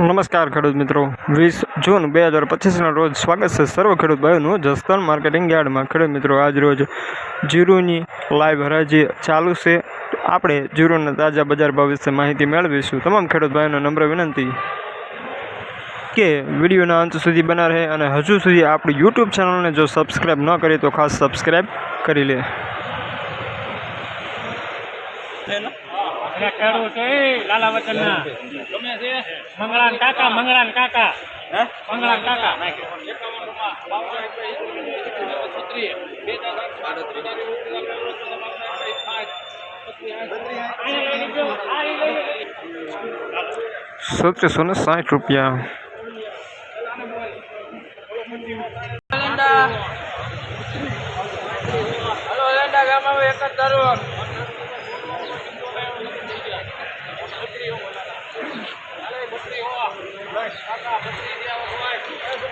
નમસ્કાર ખેડૂત મિત્રો. વીસ જૂન બે હજાર પચીસના રોજ સ્વાગત છે સર્વ ખેડૂત ભાઈઓનું જસદણ માર્કેટિંગ યાર્ડમાં. ખેડૂત મિત્રો, આજ રોજ જીરુની લાઈવ હરાજી ચાલુ છે. આપણે જીરુના તાજા બજાર ભાવ વિશે માહિતી મેળવીશું. તમામ ખેડૂત ભાઈઓને નમ્ર વિનંતી કે વિડીયોના અંત સુધી બના રહે અને હજુ સુધી આપણી યુટ્યુબ ચેનલને જો સબસ્ક્રાઈબ ન કરી તો ખાસ સબસ્ક્રાઈબ કરી લે. ખેડૂત એ લાલા વચનના. મંગળાન કાકા મંગળાન કાકા. મંગળાન કાકા. સત્રીસો ને સાઠ રૂપિયા. હલો એરંડા ગામમાં એક જ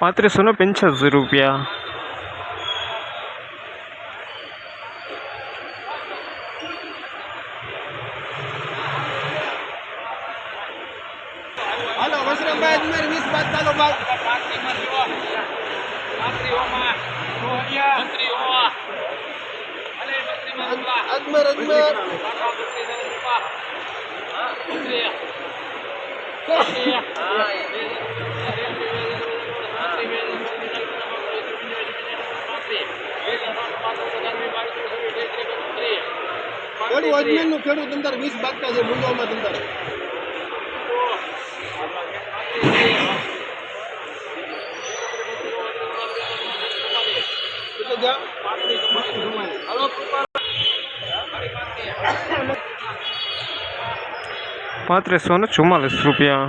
પાંત્રીસો ને પંચ્યાસી રૂપિયા. અજમેર અજમેર ખેડૂત અજમેરનું ખેડૂત અંદર વીસ બાગતા છે મુંજાવમાં અંદર. પાંત્રીસો ને ચુમ્માલીસ રૂપિયા.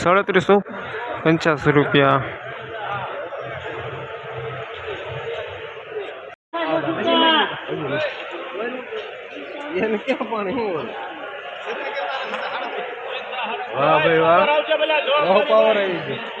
સાડત્રીસો પંચ્યાસી રૂપિયા એને ક્યાં પાણી હું વાહ ભાઈ વાહ બહુ પાવર આવી ગયો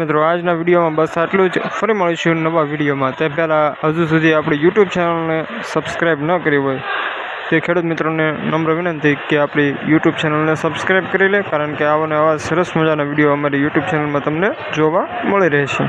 મિત્રો, આજના વિડીયોમાં બસ આટલું જ. ફરી મળીશું નવા વિડીયોમાં. તે પહેલાં હજુ સુધી આપણી યુટ્યુબ ચેનલને સબસ્ક્રાઈબ ન કરી હોય, તે ખેડૂત મિત્રોને નમ્ર વિનંતી કે આપણી યુટ્યુબ ચેનલને સબસ્ક્રાઈબ કરી લે, કારણ કે આવાને આવા સરસ મજાના વીડિયો અમારી યુટ્યુબ ચેનલમાં તમને જોવા મળી રહેશે.